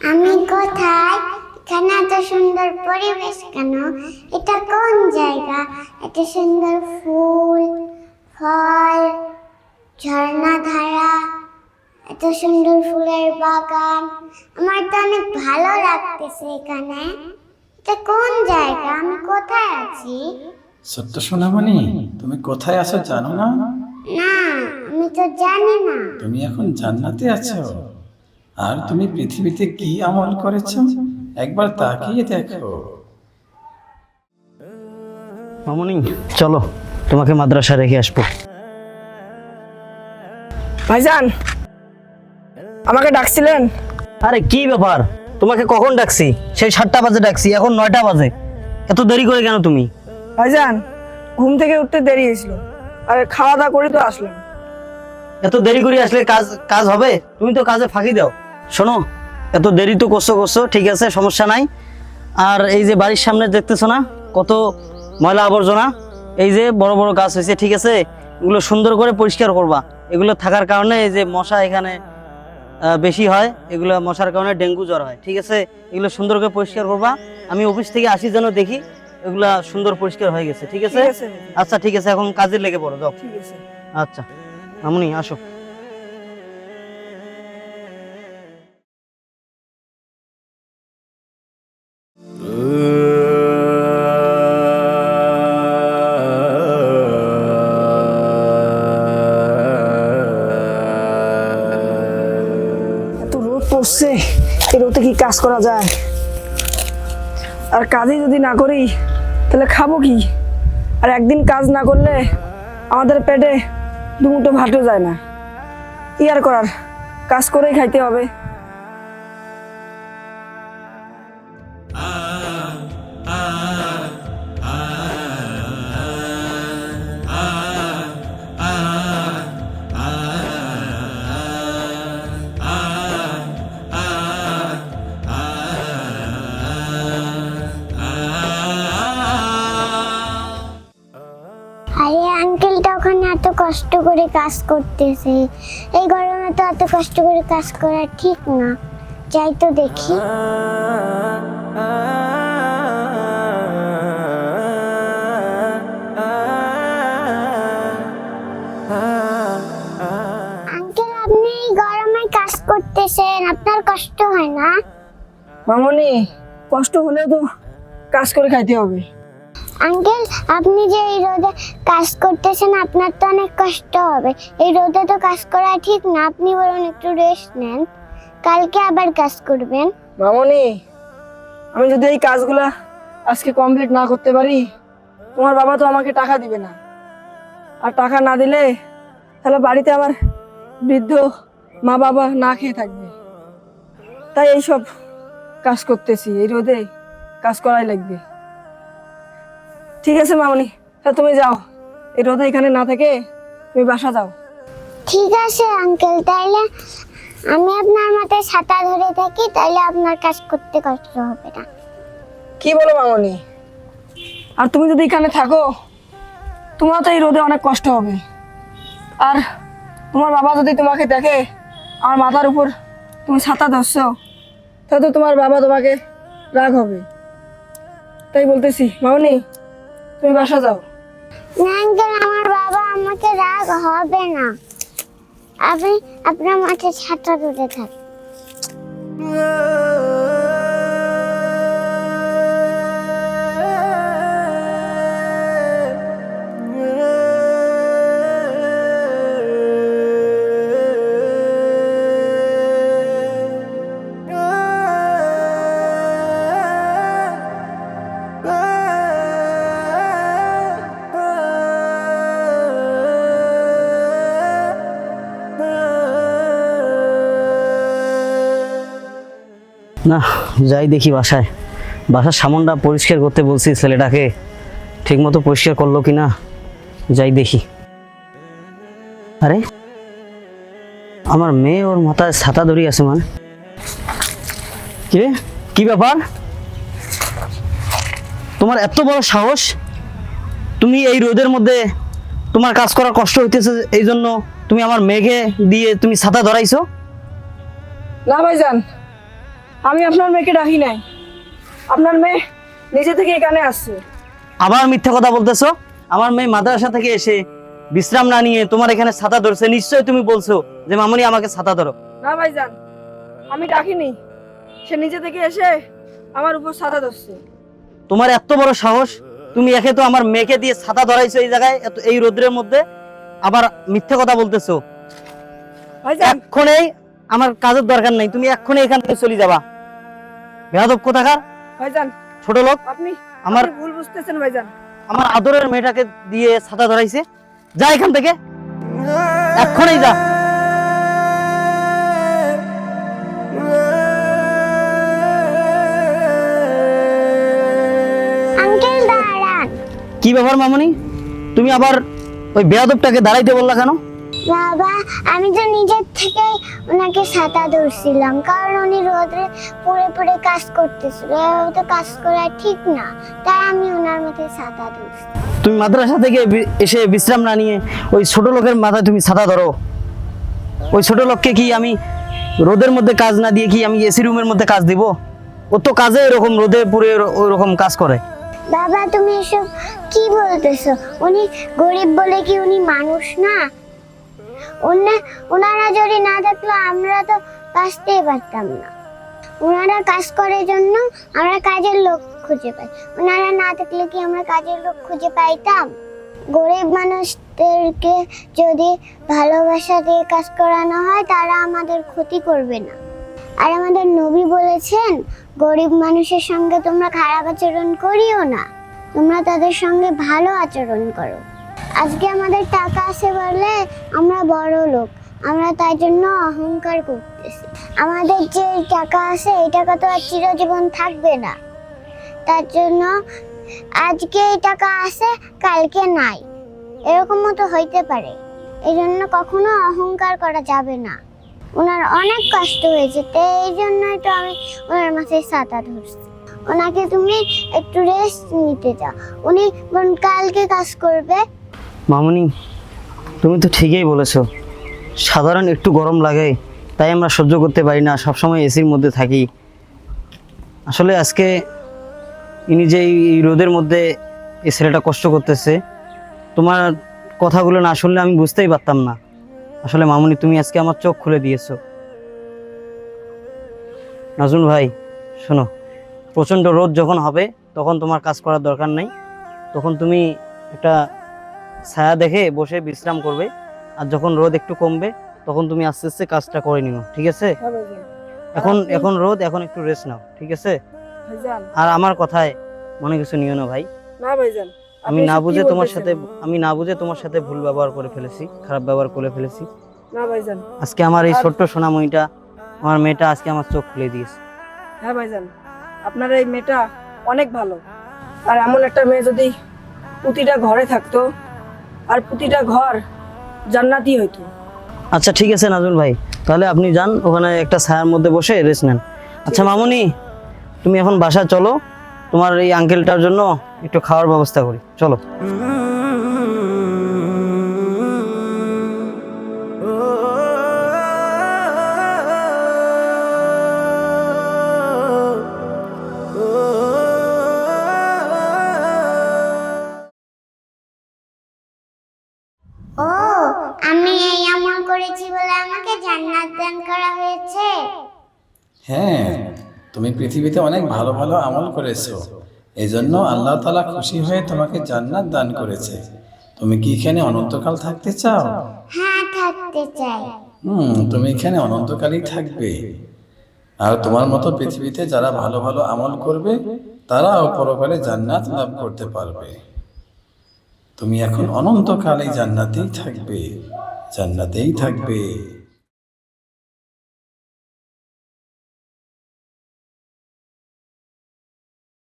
আমি কোথায়? এখানে এত সুন্দর পরিবেশ কেন? এটা কোন জায়গা? এত সুন্দর ফুল ফল ঝর্ণা ধারা এত সুন্দর ফুলের বাগান। আমার তো অনেক ভালো লাগতেছে এখানে। এটা কোন জায়গা? আমি কোথায় আছি? সত্য সোনামণি তুমি কোথায় আছো জানো না? না আমি তো জানি না। তুমি এখন জান্নাতে আছো। আর তুমি পৃথিবীতে কি আমল করেছ? একবার তাকিয়ে দেখো। মামনি চলো তোমাকে মাদ্রাসা রেখে আসব। ভাইজান আমাকে ডাকছিলেন? আরে কি ব্যাপার? তোমাকে কখন ডাকছি? সেই সাতটা বাজে ডাকছি এখন নয়টা বাজে। এত দেরি করে কেন তুমি? ভাইজান ঘুম থেকে উঠতে দেরি হয়েছিল। আর খাওয়া দাওয়া করে তো আসলাম এত দেরি করে আসলে কাজ কাজ হবে? তুমি তো কাজে ফাঁকি দাও। শোনো এত দেরি তো করছ করছ ঠিক আছে সমস্যা নাই। আর এই যে বাড়ির সামনে দেখতেছো না কত ময়লা আবর্জনা এই যে বড় বড় গাছ হয়েছে ঠিক আছে এগুলো সুন্দর করে পরিষ্কার করবা। এগুলো থাকার কারণে এই যে মশা এখানে বেশি হয় এগুলো মশার কারণে ডেঙ্গু জ্বর হয় ঠিক আছে এগুলো সুন্দর করে পরিষ্কার করবা। আমি অফিস থেকে আসি যেন দেখি এগুলা সুন্দর পরিষ্কার হয়ে গেছে ঠিক আছে? আচ্ছা ঠিক আছে এখন কাজে লেগে পড়ো যাও। ঠিক আছে। আচ্ছা মামুনি আসো। কি কাজ করা যায়? আর কাজই যদি না করি, তাহলে খাব কি? আর একদিন কাজ না করলে আমাদের পেটে দুমুটো ভাটও যায় না। ইয়ার করার, কাজ করেই খাইতে হবে। কষ্ট করে কাজ করতেছে। এই গরমে তো এত কষ্ট করে কাজ করা ঠিক না। যাই তো দেখি। আঙ্কেল, আপনি এই গরমে কাজ করতেছেন, আপনার কষ্ট হয় না? মামনি, কষ্ট হলেও তো কাজ করে খাইতে হবে। আঙ্কেল, আপনি যে এই রোদে কাজ করতেছেন, আপনার তো অনেক কষ্ট হবে। এই রোদে তো কাজ করা ঠিক না, আপনি বরং একটু রেস্ট নেন। কালকে আবার কাজ করবেন। মামনি, আমি যদি এই কাজগুলা আজকে কমপ্লিট না করতে পারি, তোমার বাবা তো আমাকে টাকা দিবে না। আর টাকা না দিলে, তাহলে বাড়িতে আমার বৃদ্ধ মা বাবা না খেয়ে থাকবে। তাই এইসব কাজ করতেছি, এই রোদে কাজ করাই লাগবে। ঠিক আছে মামনি তা তুমি যাও। এই রোদে এখানে না থেকে তুমি বাসা যাও। ঠিক আছে আঙ্কেল তাইলে আমি আপনার মাথায় ছাতা ধরে থাকি তাইলে আপনার কাজ করতে কষ্ট হবে না। কি বলো মামনি? আর তুমি যদি এখানে থাকো তোমার তো এই রোদে অনেক কষ্ট হবে। আর তোমার বাবা যদি তোমাকে দেখে আমার মাথার উপর তুমি ছাতা ধরছো তাহলে তো তোমার বাবা তোমাকে রাগ হবে। তাই বলতেছি মামনি তুমি বাসা যাও। না আঙ্কেল আমার বাবা আমাকে রাগ হবে না। আপনি আপনার মাথায় ছাতা তুলে থাক। না, যাই দেখি বাসায়। বাসার সামনটা পরিষ্কার করতে বলছি ছেলেটাকে। ঠিকমতো পরিষ্কার করল কি না যাই দেখি। আরে, আমার মেয়ে ওর মাথায় ছাতা ধরি আছে মানে। কে কি ব্যাপার? তোমার এত বড় সাহস? তুমি এই রোদের মধ্যে তোমার কাজ করার কষ্ট হইতেছে, এই জন্য তুমি আমার মেঘে দিয়ে তুমি ছাতা ধরাইছো? না ভাইজান আমি আপনার মেয়েকে ডাকি নাই। আপনার মেয়ে নিজে থেকে এখানে আসছে। আবার মিথ্যা কথা বলতেছো? আমার মেয়ে মাদ্রাসা থেকে এসে বিশ্রাম না নিয়ে তোমার এখানে ছাতা ধরছে। নিশ্চয়ই তুমি বলছো যে মামনি আমাকে ছাতা ধরো। না ভাইজান আমি ডাকিনি। সে নিজে থেকে এসে আমার উপর সাদা ধরছে। তোমার এত বড় সাহস? তুমি একে তো আমার মেয়েকে দিয়ে ছাতা ধরাইছো এই জায়গায় এত এই রোদ্রের মধ্যে? আবার মিথ্যা কথা বলতেছো? ভাইজান। এক্ষণেই আমার কাজের দরকার নাই তুমি এক্ষুনি এখান থেকে চলে যাবা। বেয়াদব কোথাকার? ভাইজান। ছোট লোক। আপনি আমার ভুল বুঝতেছেন ভাইজান। আমার আদরের মেয়েটাকে দিয়ে ছাতা ধরাইছে। যা এখান থেকে। এক্ষুনি যা। কি ব্যাপার মামনি? তুমি আবার ওই বেয়াদবটাকে দাঁড়াইতে বললা কেন? বাবা আমি তো নিজের থেকে ওনাকে ছাতা ধরছিলাম কারণ উনি রোদে পড়ে পড়ে কাজ করতেছিল। এভাবে তো কাজ করা ঠিক না তাই আমি ওনার মাথায় ছাতা ধরছি। তুমি মাদ্রাসা থেকে এসে বিশ্রাম না নিয়ে ওই ছোট লোকের মাথায় তুমি ছাতা ধরো? ওই ছোট লোককে কি আমি রোদের মধ্যে কাজ না দিয়ে কি আমি এসি রুমের মধ্যে কাজ দিব? ও তো কাজে এরকম রোদে পুরে ওই রকম কাজ করে। বাবা তুমি এসব কি বলতেছো? উনি গরিব বলে কি উনি মানুষ না? ওনারা যদি না থাকলে আমরা তো বাঁচতেই পারতাম না। ওনারা কাজ করার জন্য আমরা কাজের লোক খুঁজে পাই। ওনারা না থাকলে কি আমরা কাজের লোক খুঁজে পাইতাম? গরিব মানুষদেরকে যদি ভালোবাসা দিয়ে কাজ করানো হয়, তারা আমাদের ক্ষতি করবে না। আর আমাদের নবী বলেছেন, গরিব মানুষের সঙ্গে তোমরা খারাপ আচরণ করিও না। তোমরা তাদের সঙ্গে ভালো আচরণ করো। আজকে আমাদের টাকা আছে বলে আমরা বড় লোক। আমরা তাই জন্য অহংকার করতেছি। আমাদের যে টাকা আছে, এই টাকা তো আর চিরজীবন থাকবে না। তার জন্য আজকে এই টাকা আছে, কালকে নাই। এরকমও তো হইতে পারে। এই জন্য কখনো অহংকার করা যাবে না। ওনার অনেক কষ্ট হয়েছে, তো এই জন্যই তো আমি ওনার মাথায় সাঁতার ধরছি। ওনাকে তুমি একটু রেস্ট নিতে যাও উনি কালকে কাজ করবে। মামনি, তুমি তো ঠিকই বলেছ। সাধারণ একটু গরম লাগে, তাই আমরা সহ্য করতে পারি না, সবসময় এসির মধ্যে থাকি। আসলে আজকে ইনি যে এই রোদের মধ্যে এই ছেলেটা কষ্ট করতেছে, তোমার কথাগুলো না শুনলে আমি বুঝতেই পারতাম না। আসলে মামনি, তুমি আজকে আমার চোখ খুলে দিয়েছ। নাজুন ভাই, শোনো, প্রচণ্ড রোদ যখন হবে, তখন তোমার কাজ করার দরকার নেই। তখন তুমি একটা ছায়া দেখে বসে বিশ্রাম করবে। আর যখন রোদ একটু কমবে তখন তুমি আস্তে আস্তে কাজটা করে নিও ঠিক আছে? এখন এখন রোদ এখন একটু রেস্ট নাও ঠিক আছে? আর আমার কথায় মনে কিছু নিও না ভাই। না ভাইজান আমি না বুঝে তোমার সাথে আমি না বুঝে তোমার সাথে ভুল ব্যবহার করে ফেলেছি খারাপ ব্যবহার করে ফেলেছি। না ভাইজান। আজকে আমার এই ছোট্ট সোনাময়িটা আমার মেয়েটা আজকে আমার চোখ খুলে দিয়েছে। হ্যাঁ ভাইজান আপনার এই মেয়েটা অনেক ভালো। আর এমন একটা মেয়ে যদি প্রতিটা ঘরে থাকতো আর প্রতিটা ঘর জান্নাতি হইতো। আচ্ছা ঠিক আছে নাজমুল ভাই। তাহলে আপনি যান, ওখানে একটা ছায়ার মধ্যে বসে রেস্ট নেন। আচ্ছা মামুনি, তুমি এখন বাসা চলো। তোমার এই আঙ্কেলটার জন্য একটু খাওয়ার ব্যবস্থা করি। চলো। দান করা হয়েছে? হ্যাঁ তুমি পৃথিবীতে অনেক ভালো ভালো আমল করেছ। এই জন্য আল্লাহ তালা খুশি হয়ে তোমাকে জান্নাত দান করেছে। তুমি কি এখানে অনন্তকাল থাকতে চাও? হ্যাঁ থাকতে চাই। হুম তুমি এখানে অনন্তকালই থাকবে। আর তোমার মতো পৃথিবীতে যারা ভালো ভালো আমল করবে তারাও পরকালে জান্নাত লাভ করতে পারবে। তুমি এখন অনন্তকাল জান্নাতেই থাকবে। জান্নাতেই থাকবে।